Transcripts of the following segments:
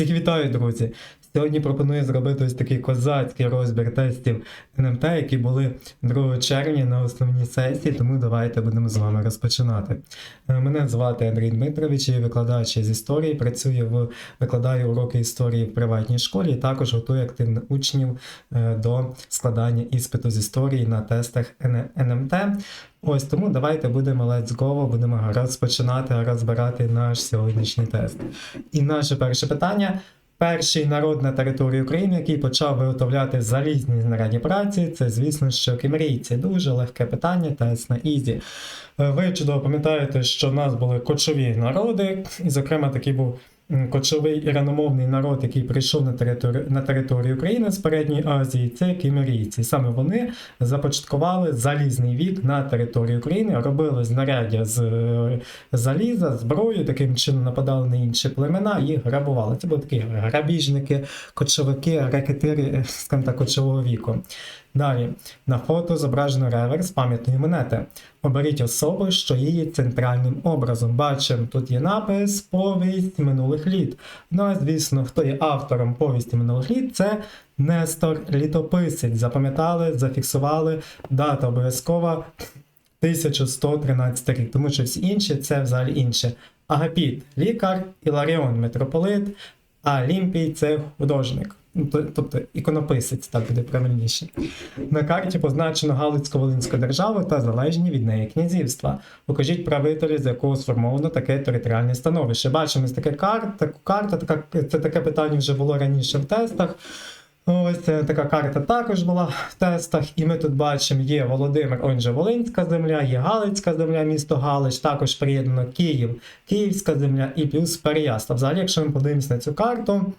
Всіх вітаю, друзі! Сьогодні пропоную зробити ось такий козацький розбір тестів НМТ, які були 2 червня на основній сесії, тому давайте будемо з вами розпочинати. Е, Мене звати Андрій Дмитрович, я викладач з історії, працюю в викладаю уроки історії в приватній школі і також готую активно учнів е, до складання іспиту з історії на тестах НМТ. Ось тому давайте будемо let's go, будемо розпочинати розбирати наш сьогоднішній тест. І наше перше питання. Перший народ на території України, який почав виготовляти залізні знарядні праці, це, звісно, що кімрійці. Дуже легке питання, тест на ізі. Е, Ви чудово пам'ятаєте, що в нас були кочові народи, і, зокрема, такий був кочовий іраномовний народ, який прийшов на територію, на територію України з передньої Азії, це кімерійці. Саме вони започаткували залізний вік на території України, робили знаряддя з е, заліза, зброю, таким чином нападали на інші племена і грабували. Це були такі грабіжники, кочовики, ракетири, е, скажімо так, кочового віку. Далі на фото зображено реверс пам'ятної монети. Оберіть особу, що є центральним образом. Бачимо, тут є напис Повість минулих літ. Ну а звісно, хто є автором повісті минулих літ, це Нестор Літописець. Запам'ятали, зафіксували, дата обов'язкова 1113 рік, тому що всі інші це взагалі інше. Агапіт лікар, Іларіон митрополит, а Олімпій це художник. Ну, то- Тобто іконописець, так буде правильніше. На карті позначено Галицько-Волинську державу та залежні від неї князівства. Покажіть правителі, з якого сформовано таке територіальне становище. Бачимо ось таке карта, карта, така, це таке питання вже було раніше в тестах. Ось е, така карта також була в тестах, і ми тут бачимо, є Володимир, он же Волинська земля, є Галицька земля, місто Галич, також приєднано Київ, Київська земля і плюс Переяслав. Взагалі, якщо ми подивимося на цю карту,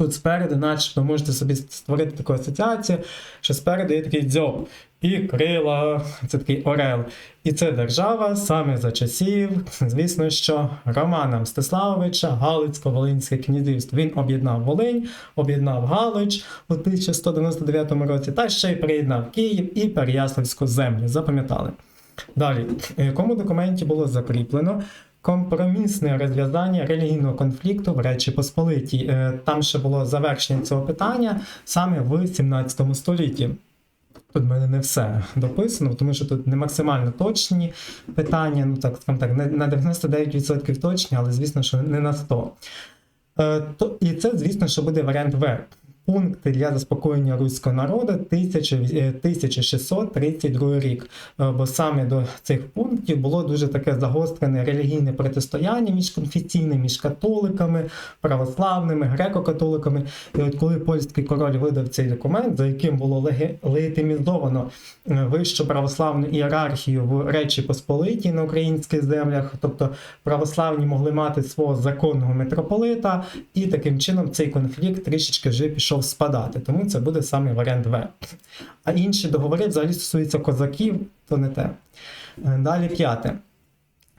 тут спереду, начебто, можете собі створити таку асоціацію, що спереду є такий дзьоб і крила, це такий орел. І це держава саме за часів, звісно, що Романа Мстиславовича, Галицько-Волинське князівство. Він об'єднав Волинь, об'єднав Галич у 1199 році та ще й приєднав Київ і Переяславську землю. Запам'ятали. Далі, в якому документі було закріплено компромісне розв'язання релігійного конфлікту в Речі Посполитій. Е, Там ще було завершення цього питання саме в 17 столітті. Тут в мене не все дописано, тому що тут не максимально точні питання, ну так скажімо так, на 99% точні, але звісно, що не на 100%. Е, то, і це, звісно, що буде варіант В. Пункти для заспокоєння руського народу 1000, е, 1632 рік. Е, Бо саме до цих пунктів було дуже таке загострене релігійне протистояння між конфесійними, між католиками, православними, греко-католиками. І от коли польський король видав цей документ, за яким було легітимізовано е, вищу православну ієрархію в Речі Посполитій на українських землях, тобто православні могли мати свого законного митрополита, і таким чином цей конфлікт трішечки вже пішов спадати. Тому це буде саме варіант В. А інші договори взагалі стосуються козаків, то не те. Е, Далі п'яте.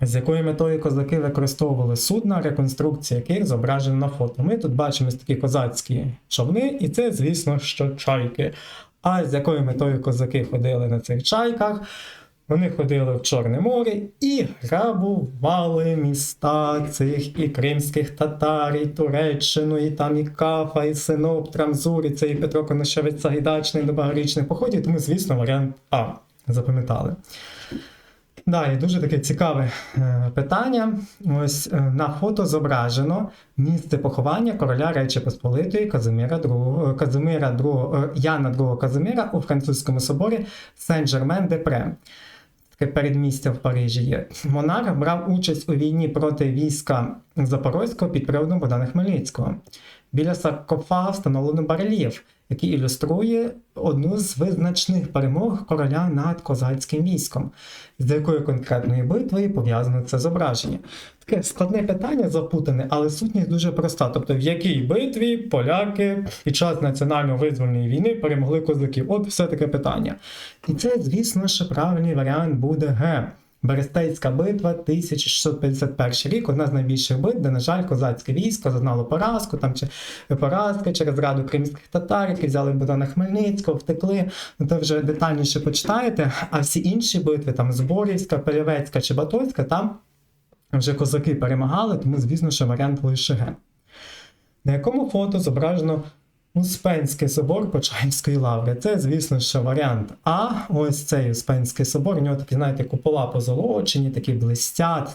З якою метою козаки використовували судна, реконструкція яких зображена на фото. Ми тут бачимо такі козацькі човни, і це, звісно, що чайки. А з якою метою козаки ходили на цих чайках? Вони ходили в Чорне море і грабували міста цих і кримських татар, і Туреччину, і там і Кафа, і Синоп, Трамзур, і цей Петро Коношевець Сагайдачний до багарічних походів, тому, звісно, варіант А. Запам'ятали. Далі дуже таке цікаве е, питання. Ось е, на фото зображено місце поховання короля Речі Посполитої Казимира II, Казимира II, е, Яна II Казимира у французькому соборі Сен-Жермен-де-Пре. Таке передмістя в Парижі є. Монарх брав участь у війні проти війська Запорозького під приводом Богдана Хмельницького. Біля саркофага встановлено барельєф, який ілюструє одну з визначних перемог короля над козацьким військом. З якою конкретною битвою пов'язано це зображення? Таке складне питання запутане, але сутність дуже проста. Тобто, в якій битві поляки під час національно-визвольної війни перемогли козаків? От все таке питання. І це, звісно, що правильний варіант буде Г. Берестейська битва 1651 рік, одна з найбільших битв, де, на жаль, козацьке військо зазнало поразку, там чи поразка через зраду кримських татар, які взяли Богдана Хмельницького, втекли. Ну то вже детальніше почитаєте. А всі інші битви, там Зборівська, Пелявецька чи Батойська, там вже козаки перемагали, тому, звісно, що варіант лише Г. на якому фото зображено Успенський собор Почаївської лаври. Це, звісно, що варіант А. Ось цей Успенський собор. У нього такі, знаєте, купола позолочені, такі блистять,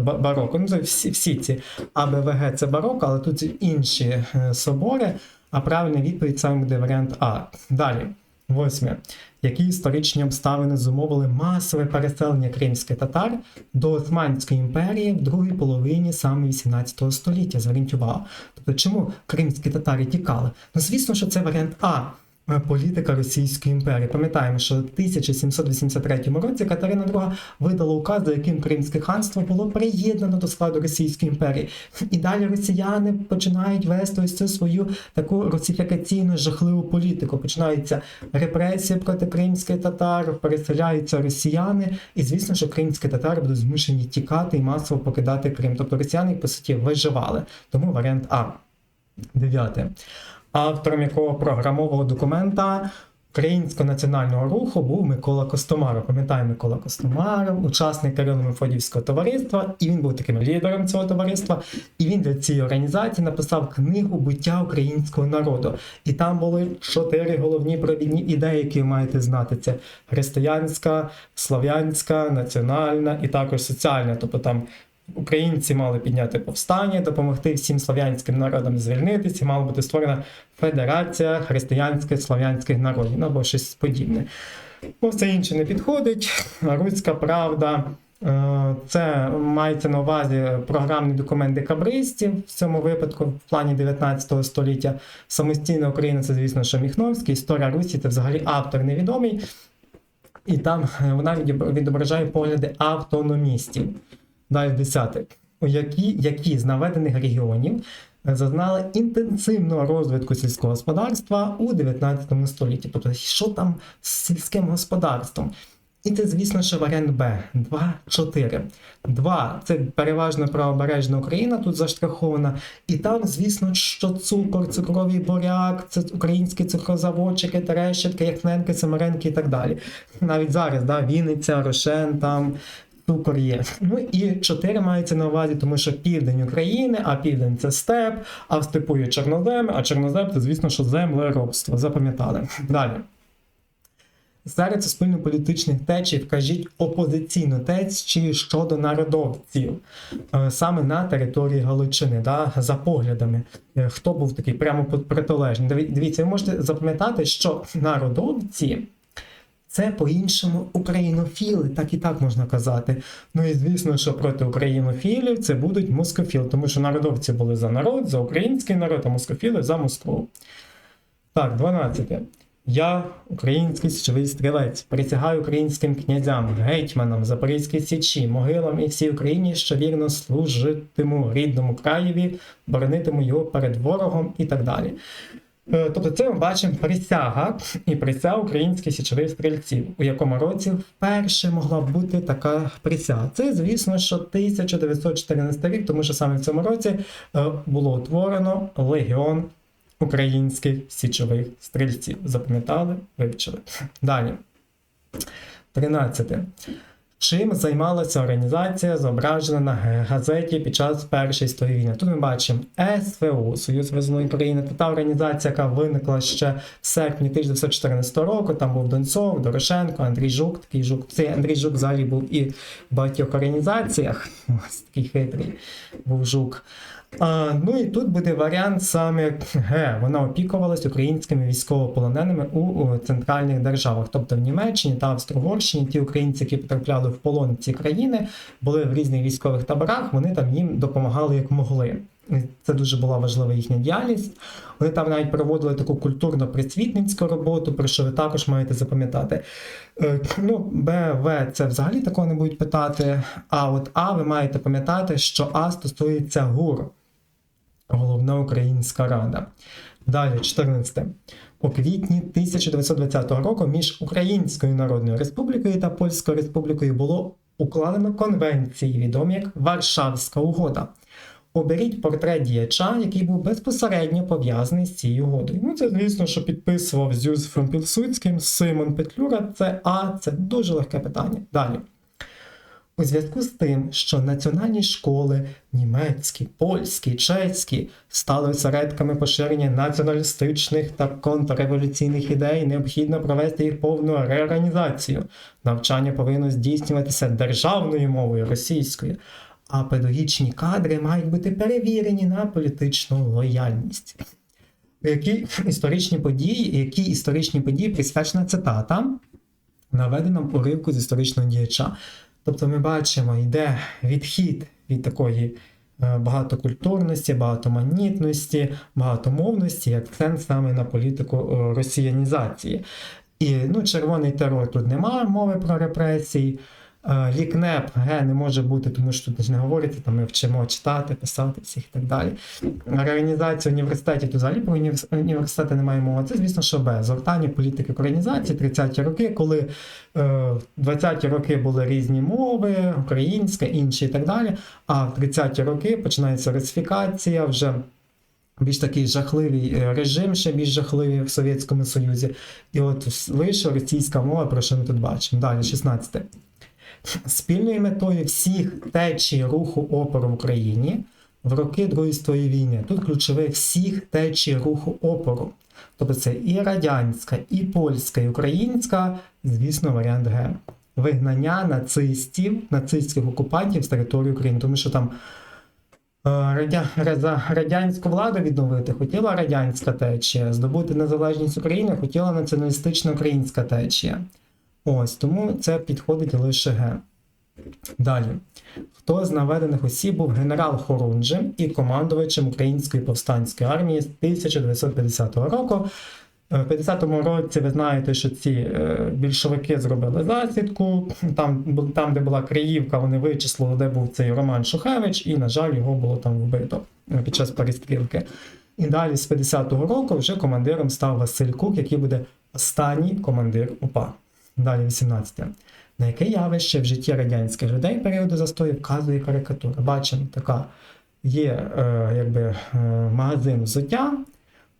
ба- бароко. Ну, це всі, всі ці АБВГ це бароко, але тут інші е, собори. А правильна відповідь саме буде варіант А. Далі. Восьме. Які історичні обставини зумовили масове переселення кримських татар до Османської імперії в другій половині саме 18 століття? Зверніть увагу. Тобто, чому кримські татари тікали? Ну, звісно, що це варіант А. е, Політика Російської імперії. Пам'ятаємо, що в 1783 році Катерина II видала указ, за яким Кримське ханство було приєднано до складу Російської імперії. І далі росіяни починають вести ось цю свою таку русифікаційну жахливу політику. Починаються репресії проти кримських татар, переселяються росіяни, і звісно, що кримські татари будуть змушені тікати і масово покидати Крим. Тобто росіяни, по суті, виживали. Тому варіант А. Дев'яте. Автором якого програмового документа Українського національного руху був Микола Костомаров. Пам'ятаємо Микола Костомаров, учасник Кирило-Мефодіївського товариства, і він був таким лідером цього товариства. І він для цієї організації написав книгу Буття українського народу. І там були чотири головні провідні ідеї, які ви маєте знати: це християнська, слав'янська, національна і також соціальна. Тобто там Українці мали підняти повстання, допомогти всім слав'янським народам звільнитися, мала бути створена Федерація християнських слав'янських народів ну, або щось подібне. Ну, все інше не підходить. Руська правда. е, Це мається на увазі програмний документ декабристів в цьому випадку в плані 19 століття. Самостійна Україна це, звісно, що Міхновський. Історія Русі це взагалі автор невідомий. І там е, вона відображає погляди автономістів. Далі десяте. У які, які з наведених регіонів е, зазнали інтенсивного розвитку сільського господарства у 19 столітті. Тобто, що там з сільським господарством? І це, звісно, що варіант Б 2, 4. 2 це переважно правобережна Україна тут заштрахована. І там, звісно, що цукор, цукровий буряк, це українські цукрозаводчики, Терещенки, Яхненки, Семеренки і так далі. Навіть зараз, да, Вінниця, Рошен, там цукор є. Ну і 4 мається на увазі, тому що південь України, а південь це степ, а в степу є чорнозем, а чорнозем це, звісно, що землеробство. Запам'ятали. Далі. Серед суспільно-політичних течій вкажіть опозиційну течію щодо народовців е, саме на території Галичини, да, за поглядами. Е, Хто був такий прямо протилежний? Дивіться, ви можете запам'ятати, що народовці це по-іншому українофіли, так і так можна казати. Ну і звісно, що проти українофілів це будуть москофіли, тому що народовці були за народ, за український народ, а москофіли за Москву. Так, 12. Я, український січовий стрілець, присягаю українським князям, гетьманам, Запорізькій січі, могилам і всій Україні, що вірно служитиму рідному краєві, боронитиму його перед ворогом і так далі. Е, Тобто це ми бачимо присяга і присяга українських січових стрільців, у якому році вперше могла бути така присяга. Це, звісно, що 1914 рік, тому що саме в цьому році е, було утворено легіон українських січових стрільців. Запам'ятали, вивчили. Далі. 13. Чим займалася організація, зображена на газеті під час Першої світової війни? Тут ми бачимо СВУ, Союз Визвольної України. Це та організація, яка виникла ще в серпні 1914 року. Там був Донцов, Дорошенко, Андрій Жук. Такий Жук. Цей Андрій Жук взагалі був і в багатьох організаціях. Ось такий хитрий був Жук. А, ну і тут буде варіант саме Г. Вона опікувалась українськими військовополоненими у, у центральних державах, тобто в Німеччині та Австро-Угорщині. Ті українці, які потрапляли в полон ці країни, були в різних військових таборах. Вони там їм допомагали як могли. Це дуже була важлива їхня діяльність. Вони там навіть проводили таку культурно-просвітницьку роботу, про що ви також маєте запам'ятати. Е, Ну, Б, В це взагалі такого не будуть питати. А от А ви маєте пам'ятати, що А стосується ГУР, Головна Українська Рада. Далі, 14. У квітні 1920 року між Українською Народною Республікою та Польською Республікою було укладено конвенції, відомі як Варшавська угода. Оберіть портрет діяча, який був безпосередньо пов'язаний з цією угодою. Ну, це, звісно, що підписував з Юзефом Пілсудським Симон Петлюра. Це А, це дуже легке питання. Далі. У зв'язку з тим, що національні школи німецькі, польські, чеські стали осередками поширення націоналістичних та контрреволюційних ідей, необхідно провести їх повну реорганізацію. Навчання повинно здійснюватися державною мовою російською, а педагогічні кадри мають бути перевірені на політичну лояльність. Які історичні події, які історичні події присвячена цитата, наведена в уривку з історичного діяча. Тобто ми бачимо, йде відхід від такої е, багатокультурності, багатоманітності, багатомовності, як акцент саме на політику е, росіянізації. І ну, червоний терор тут немає мови про репресії. Лікнеп Г не може бути, тому що тут не говориться, там ми вчимо читати, писати всіх і так далі. Реорганізація університетів, то взагалі про універс- університети немає мови. Це, звісно, що Б. Згортання політики українізації 30-ті роки, коли е, в 20-ті роки були різні мови, українська, інші і так далі. А в 30-ті роки починається русифікація, вже більш такий жахливий е, режим, ще більш жахливий в Совєтському Союзі. І от лише російська мова, про що ми тут бачимо. Далі, 16. Спільною метою всіх течій руху опору в Україні в роки Другої світової війни. Тут ключове всіх течій руху опору. Тобто це і радянська, і польська, і українська, звісно, варіант Г. Вигнання нацистів, нацистських окупантів з території України, тому що там е, радя, радянську владу відновити хотіла радянська течія, здобути незалежність України хотіла націоналістична українська течія. Ось тому це підходить лише Г. Далі. Хто з наведених осіб був генерал Хорунжем і командувачем Української повстанської армії з 1950 року? Е, В 50-му році ви знаєте, що ці е, більшовики зробили засідку. Там, там, де була Криївка, вони вичислили, де був цей Роман Шухевич, і, на жаль, його було там вбито е, під час перестрілки. І далі з 50-го року вже командиром став Василь Кук, який буде останній командир УПА. Далі 18. На яке явище в житті радянських людей періоду застою вказує карикатура. Бачимо, така є е, якби, е, магазин взуття.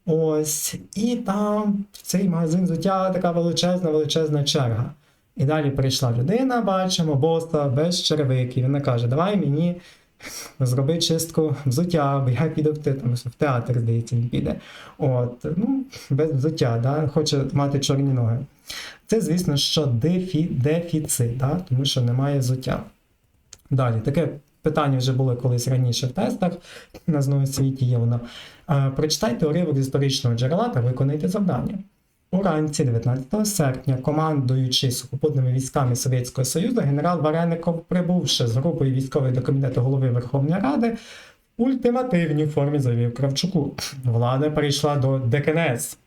Ось, і там в цей магазин взуття така величезна, величезна черга. І далі прийшла людина, бачимо, боса без черевиків. Вона каже: Давай мені зроби чистку взуття, бо я піду в, те- там, в театр, здається, він піде. От, ну, без взуття, да? хоче мати чорні ноги. Це, звісно, що дефі, дефіцит, да? тому що немає взуття. Далі, таке питання вже було колись раніше в тестах на знову світі є воно. Прочитайте уривок з історичного джерела та виконайте завдання. Уранці 19 серпня, командуючи сухопутними військами Совєтського Союзу, генерал Вареников, прибувши з групою військових до Комітету голови Верховної Ради, в ультимативній формі заявив Кравчуку. Влада перейшла до ДКНС,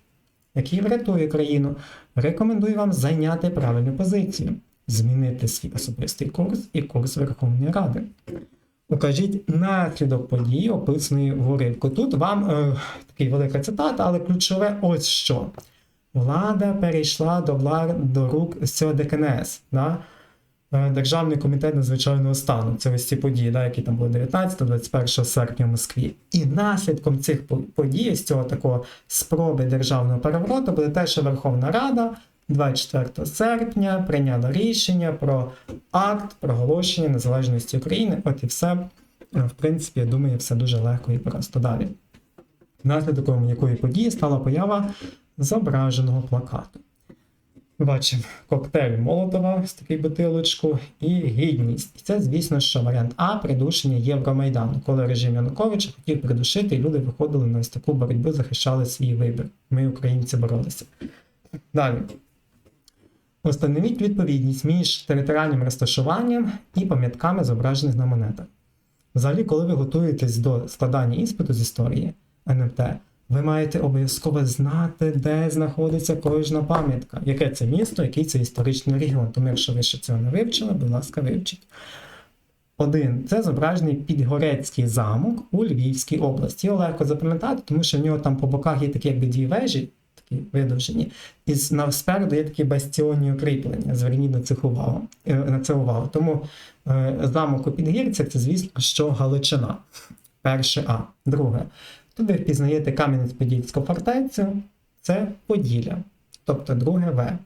який врятує країну. Рекомендую вам зайняти правильну позицію, змінити свій особистий курс і курс Верховної Ради. Укажіть наслідок події, описаної в уривку. Тут вам е, такий велика цитата, але ключове ось що. Влада перейшла до, влад... до рук СДКНС. Да? Е, Державний комітет надзвичайного стану. Це ось ці події, да, які там були 19-21 серпня в Москві. І наслідком цих подій, з цього такого спроби державного перевороту, буде те, що Верховна Рада 24 серпня прийняла рішення про акт проголошення незалежності України. От і все. Е, В принципі, я думаю, все дуже легко і просто далі. Наслідком якої події стала поява зображеного плакату. Бачимо коктейль Молотова з такою бутилочку і гідність. І це, звісно, що варіант А придушення Євромайдану, коли режим Януковича хотів придушити, і люди виходили на ось таку боротьбу, захищали свій вибір. Ми, українці, боролися. Далі. Установіть відповідність між територіальним розташуванням і пам'ятками, зображених на монетах. Взагалі, коли ви готуєтесь до складання іспиту з історії НМТ, ви маєте обов'язково знати, де знаходиться кожна пам'ятка, яке це місто, який це історичний регіон. Тому, якщо ви ще цього не вивчили, будь ласка, вивчіть. Один це зображений Підгорецький замок у Львівській області. Його легко запам'ятати, тому що в нього там по боках є такі якби дві вежі, такі видовжені, і спереду є такі бастіонні укріплення. Зверніть на, цих увагу, е, на це увагу. Тому е, замок у Підгірцях це, звісно, що Галичина. Перше А. Друге. Тут ви впізнаєте Кам'янець-Подільську фортецю, це Поділля, тобто друге В.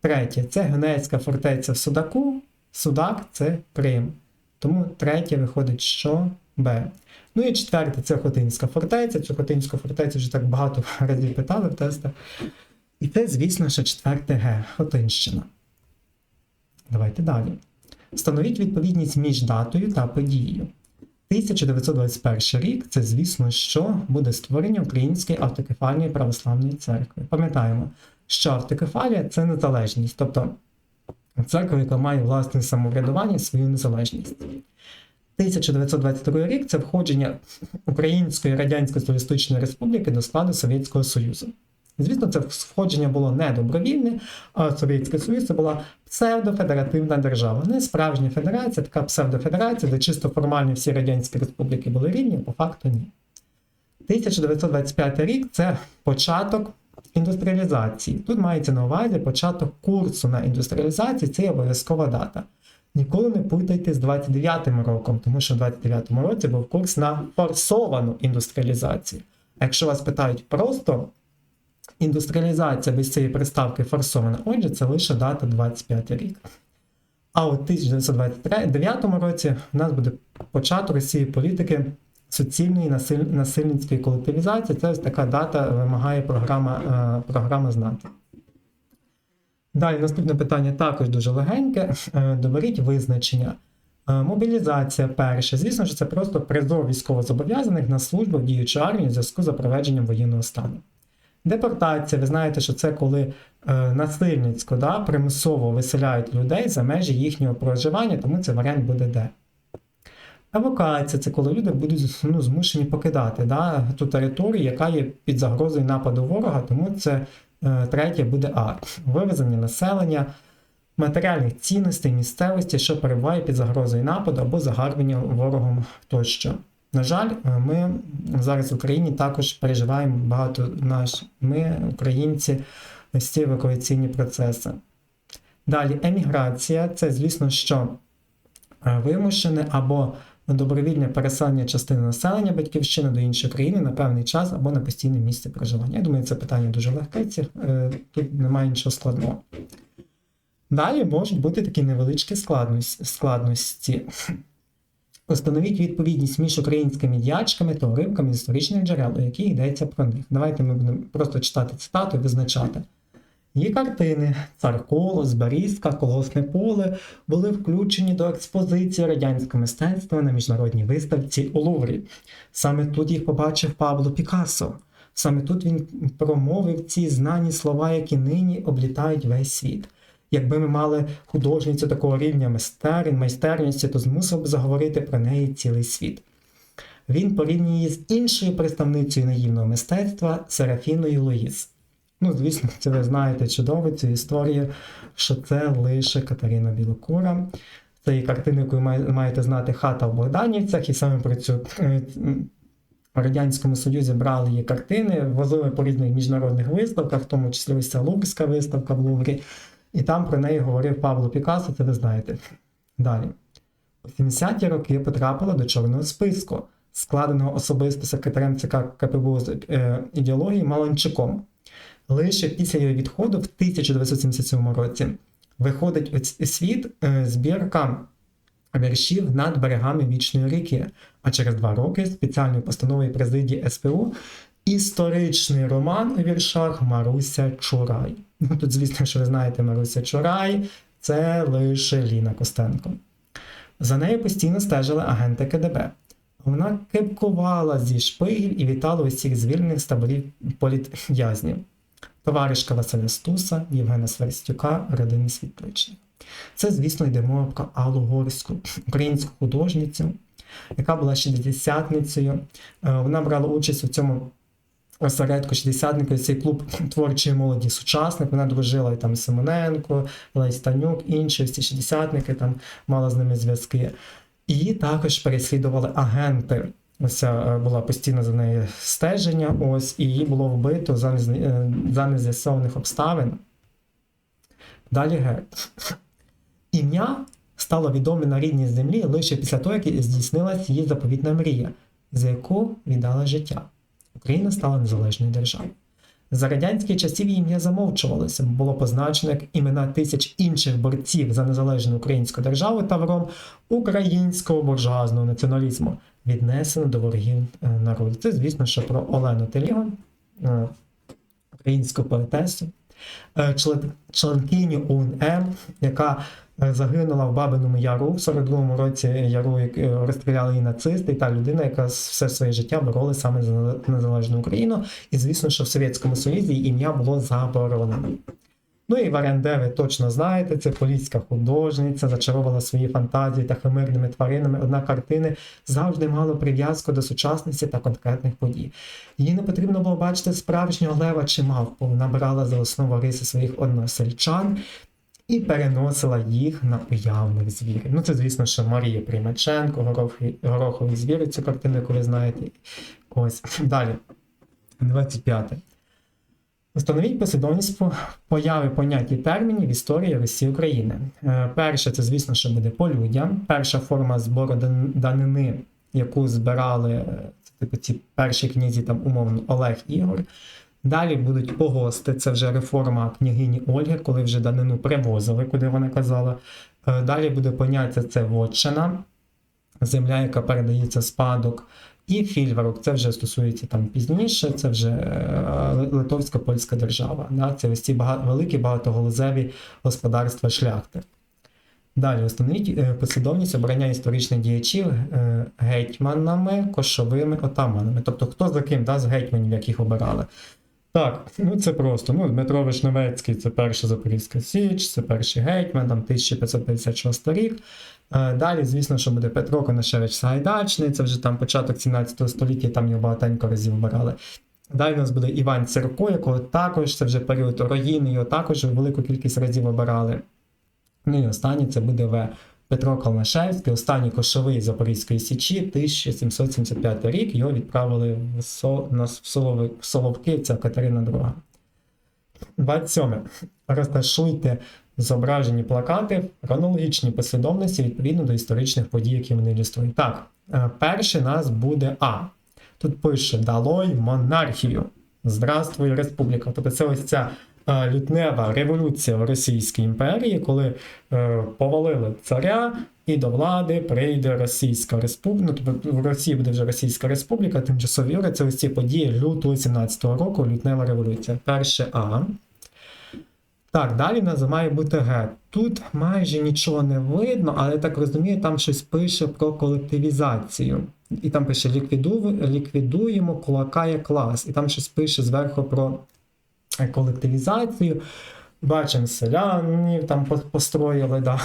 Третє це Генецька фортеця в Судаку, Судак це Крим. Тому третє виходить, що Б. Ну і четверте це Хотинська фортеця. Цю Хотинську фортецю вже так багато разів питали в тестах. І це, звісно, що четверте Г Хотинщина. Давайте далі. Встановіть відповідність між датою та подією. 1921 рік це, звісно, що буде створення Української автокефальної православної церкви. Пам'ятаємо, що автокефалія це незалежність, тобто церква, яка має власне самоврядування, свою незалежність. 1922 рік це входження Української Радянської Соціалістичної Республіки до складу Совєтського Союзу. Звісно, це входження було не добровільне, а Совєтський Союз це була псевдофедеративна держава. Не справжня федерація, така псевдофедерація, де чисто формально всі радянські республіки були рівні, по факту ні. 1925 рік це початок індустріалізації. Тут мається на увазі початок курсу на індустріалізацію, це є обов'язкова дата. Ніколи не путайте з 29-м роком, тому що в 29-му році був курс на форсовану індустріалізацію. А якщо вас питають просто індустріалізація без цієї приставки форсована, отже, це лише дата 25 рік. А у 1929 році в нас буде початок Росії політики суцільної насиль... насильницької колективізації. Це ось така дата вимагає програма, е, програма знати. Далі наступне питання також дуже легеньке. Е, Доберіть визначення. Е, Мобілізація перше. Звісно, що це просто призов військовозобов'язаних на службу в діючу армію в зв'язку з запровадженням воєнного стану. Депортація, ви знаєте, що це коли е, насильницько да, примусово виселяють людей за межі їхнього проживання, тому це варіант буде Д. Евакуація це коли люди будуть ну, змушені покидати да, ту територію, яка є під загрозою нападу ворога, тому це е, третє буде А. Вивезення населення, матеріальних цінностей місцевості, що перебуває під загрозою нападу або загарбання ворогом тощо. На жаль, е, ми зараз в Україні також переживаємо багато наш, ми, українці, ось ці евакуаційні процеси. Далі, еміграція це, звісно, що е, вимушене або добровільне переселення частини населення батьківщини до іншої країни на певний час або на постійне місце проживання. Я думаю, це питання дуже легке, е, тут немає нічого складного. Далі можуть бути такі невеличкі складності. Установіть відповідність між українськими діячками та уривками з історичних джерел, у яких йдеться про них. Давайте ми будемо просто читати цитату і визначати. Її картини Цар Колос, Берізка, Колосне поле були включені до експозиції радянського мистецтва на міжнародній виставці у Луврі. Саме тут їх побачив Пабло Пікассо. Саме тут він промовив ці знані слова, які нині облітають весь світ. Якби ми мали художницю такого рівня майстер, майстерності, то змусив б заговорити про неї цілий світ. Він порівнює її з іншою представницею наївного мистецтва Серафіною Луїс. Ну, звісно, це ви знаєте чудово цю історію, що це лише Катерина Білокура. Це є картина, яку маєте знати хата в Богданівцях, і саме про цю е, Радянському Союзі брали її картини, возили по різних міжнародних виставках, в тому числі ось ця Луврська виставка в Луврі. І там про неї говорив Павло Пікассо, це ви знаєте. Далі. У 70-ті роки потрапила до чорного списку, складеного особисто секретарем ЦК КПБУ з е, ідеології Маланчуком. Лише після його відходу в 1977 році виходить у світ е, збірка віршів над берегами Вічної ріки, а через два роки спеціальною постановою президії СПУ історичний роман у віршах Маруся Чурай. Ну, Тут, звісно, що ви знаєте, Маруся Чурай це лише Ліна Костенко. За нею постійно стежили агенти КДБ. Вона кипкувала зі шпигів і вітала усіх звільнених з таборів політв'язнів. Товаришка Василя Стуса, Євгена Сверстюка, родини Світличних. Це, звісно, йде мова про Аллу Горську, українську художницю, яка була шістдесятницею. Вона брала участь у цьому осередку шістдесятників, цей клуб творчої молоді сучасник. Вона дружила і там Симоненко, Лесь Танюк, інші ці шістдесятники там мала з ними зв'язки. І також переслідували агенти. Ось була постійно за нею стеження, ось, і її було вбито за, нез'ясованих обставин. Далі Г. Ім'я стало відоме на рідній землі лише після того, як здійснилася її заповітна мрія, за яку віддала життя. Україна стала незалежною державою. За радянських часів її ім'я замовчувалося, було позначено як імена тисяч інших борців за незалежну українську державу тавром українського буржуазного націоналізму, віднесено до ворогів е, народу. Це, звісно, що про Олену Телігу, е, українську поетесу, е, член- членкиню УНМ, яка загинула в Бабиному Яру в 42-му році Яру, е, розстріляли її нацисти, і та людина, яка все своє життя боролася саме за незалежну Україну. І звісно, що в Совєтському Союзі ім'я було заборонено. Ну і Варенде, ви точно знаєте, це поліська художниця, зачаровувала свої фантазії та химерними тваринами. Однак картини завжди мали прив'язку до сучасності та конкретних подій. Їй не потрібно було бачити справжнього лева чи мавпу. Вона за основу риси своїх односельчан і переносила їх на уявних звірів. Ну, це, звісно, що Марія Примаченко, Гороховий, Гороховий звір, цю картину, яку ви знаєте. Ось далі. 25. Установіть послідовність появи понять і термінів в історії Росії України. Е, Перше, це, звісно, що буде полюдя. Перша форма збору данини, яку збирали е, це, типу, ці перші князі, там умовно Олег Ігор. Далі будуть погости, це вже реформа княгині Ольги, коли вже данину привозили, куди вона казала. Е, Далі буде поняття це вотчина, земля, яка передається спадок. І фільверок, це вже стосується там пізніше, це вже е, литовська польська держава. Да? Це ось ці бага- великі багатоголозеві господарства шляхти. Далі встановіть е, послідовність обрання історичних діячів е, гетьманами, кошовими отаманами. Тобто хто за ким да, з гетьманів, яких обирали. Так, ну це просто. Ну, Дмитро Вишневецький це перша Запорізька Січ, це перший гетьман, там 1556 рік. Е, Далі, звісно, що буде Петро Конашевич Сагайдачний, це вже там початок 17 століття, там його багатенько разів обирали. Далі у нас буде Іван Цирко, якого також це вже період руїни, його також велику кількість разів обирали. Ну і останній це буде В. Петро Калнашевський, останній кошовий Запорізької Січі, 1775 рік. Його відправили в, Со... на... в, Солови... в Соловки, це Катерина II. 27. Розташуйте зображені плакати в хронологічній послідовності відповідно до історичних подій, які вони ілюструють. Так, е, перший нас буде А. Тут пише Далой монархію. Здравствуй, республіка. Тобто це ось ця лютнева революція в Російській імперії, коли е, повалили царя, і до влади прийде Російська Республіка. Ну, тобто в Росії буде вже Російська Республіка, тимчасові юри. Це ось ці події лютого 17-го року, лютнева революція. Перше А. Так, далі в нас має бути Г. Тут майже нічого не видно, але так розумію, там щось пише про колективізацію. І там пише ліквіду... ліквідуємо кулака як клас. І там щось пише зверху про е, колективізацію. Бачимо селянів, там построїли, да.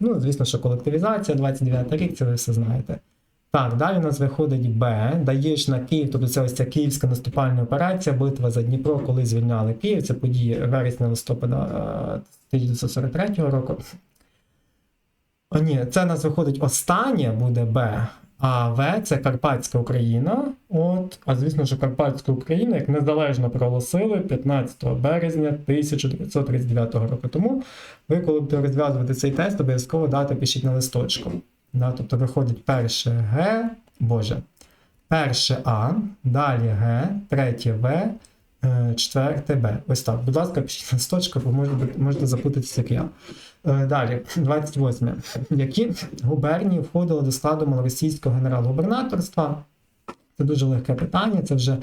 Ну, звісно, що колективізація, 29 рік, це ви все знаєте. Так, далі у нас виходить Б, даєш на Київ, тобто це ось ця київська наступальна операція, битва за Дніпро, коли звільняли Київ, це події вересня листопада е, 1943 року. О, ні, це у нас виходить останнє буде Б, а В це Карпатська Україна. От, а звісно, що Карпатська Україна як незалежно проголосили 15 березня 1939 року. Тому ви, коли будете розв'язувати цей тест, обов'язково дати пишіть на листочку. Да, тобто виходить перше Г, Боже, перше А, далі Г, третє В, е, четверте Б. Ось так. Будь ласка, пишіть на листочку, бо може, бути- можете запутатися, як я. Е, Далі, 28. Які губернії входили до складу малоросійського генерал-губернаторства? Це дуже легке питання. Це вже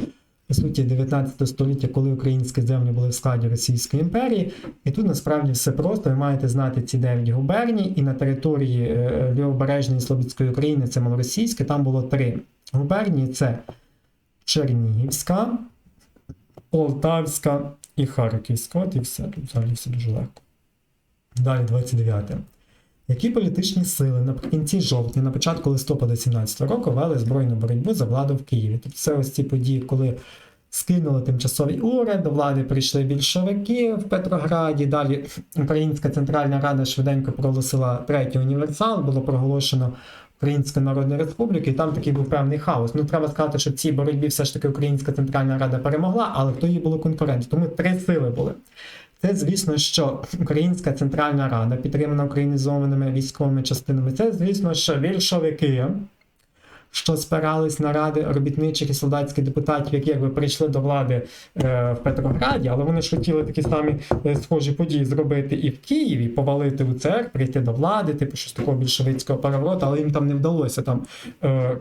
по суті 19 століття, коли українські землі були в складі Російської імперії. І тут насправді все просто. Ви маєте знати ці 9 губерній, і на території е, Лівобережної Слобідської України це малоросійське, там було три губернії: це Чернігівська, Полтавська і Харківська. От і все. Тут взагалі все дуже легко. Далі 29. Які політичні сили наприкінці жовтня, на початку листопада 17 року вели збройну боротьбу за владу в Києві? Тобто це ось ці події, коли скинули тимчасовий уряд, до влади прийшли більшовики в Петрограді. Далі Українська Центральна Рада швиденько проголосила третій універсал, було проголошено Українська Народна Республіка, і там такий був певний хаос. Ну, треба сказати, що в цій боротьбі все ж таки Українська Центральна Рада перемогла, але хто їй було конкурент? Тому три сили були. Це, звісно, що Українська Центральна Рада, підтримана українізованими військовими частинами, це, звісно, що більшовики, що спирались на ради робітничих і солдатських депутатів, які якби прийшли до влади е, в Петрограді, але вони ж хотіли такі самі е, схожі події зробити і в Києві, повалити УЦР, прийти до влади, типу щось такого більшовицького перевороту, але їм там не вдалося там. Е,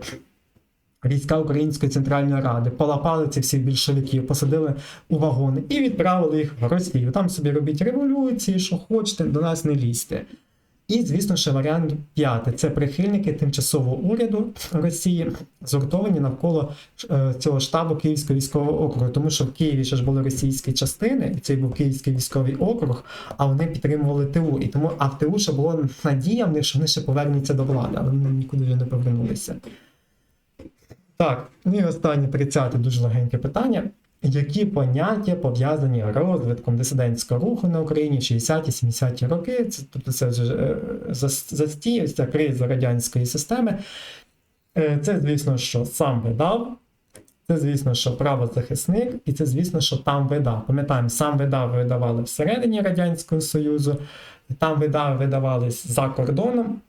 Війська Української центральної ради полапали цих всіх більшовиків, посадили у вагони і відправили їх в Росію. Там собі робіть революції, що хочете, до нас не лізьте. І, звісно, ще варіант п'ятий це прихильники тимчасового уряду Росії, згуртовані навколо е, цього штабу Київського військового округу, тому що в Києві ще ж були російські частини, і цей був Київський військовий округ, а вони підтримували ТУ. І тому а в ТУ ще було надія в них, що вони ще повернуться до влади, але вони нікуди вже не повернулися. Так, ну і останнє 30 дуже легеньке питання. Які поняття пов'язані розвитком дисидентського руху на Україні в 60-70-ті роки? Це, тобто це вже е, застій, криза радянської системи. Е, Це, звісно, що сам видав, це, звісно, що правозахисник, і це, звісно, що там видав. Пам'ятаємо, сам видав видавали всередині Радянського Союзу, там видав видавались за кордоном.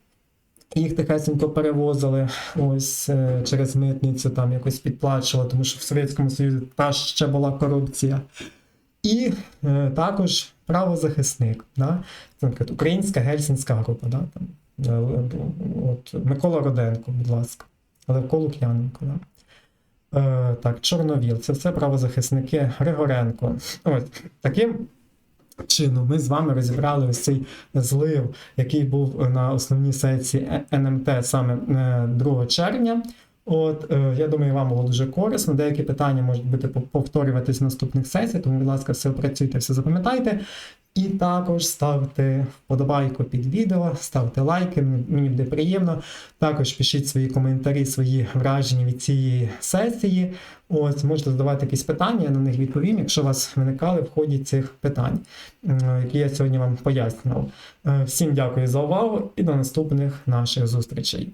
Їх тихесенько перевозили ось е, через митницю, там якось підплачували, тому що в Совєтському Союзі та ще була корупція. І е, також правозахисник, да? це, наприклад, українська гельсінська група. Да? Там, е, от, Микола Роденко, будь ласка, Левко Лук'яненко. Да? Е, так, Чорновіл, це все правозахисники Григоренко. Ось таким чином ми з вами розібрали ось цей злив, який був на основній сесії Е- НМТ саме е, 2 червня. От, е, я думаю, вам було дуже корисно. Деякі питання можуть бути пов- повторюватись в наступних сесіях, тому, будь ласка, все опрацюйте, все запам'ятайте. І також ставте вподобайку під відео, ставте лайки, мені буде приємно. Також пишіть свої коментарі, свої враження від цієї сесії. Ось можете задавати якісь питання, я на них відповім, якщо у вас виникали в ході цих питань, які я сьогодні вам пояснював. Е, Всім дякую за увагу і до наступних наших зустрічей.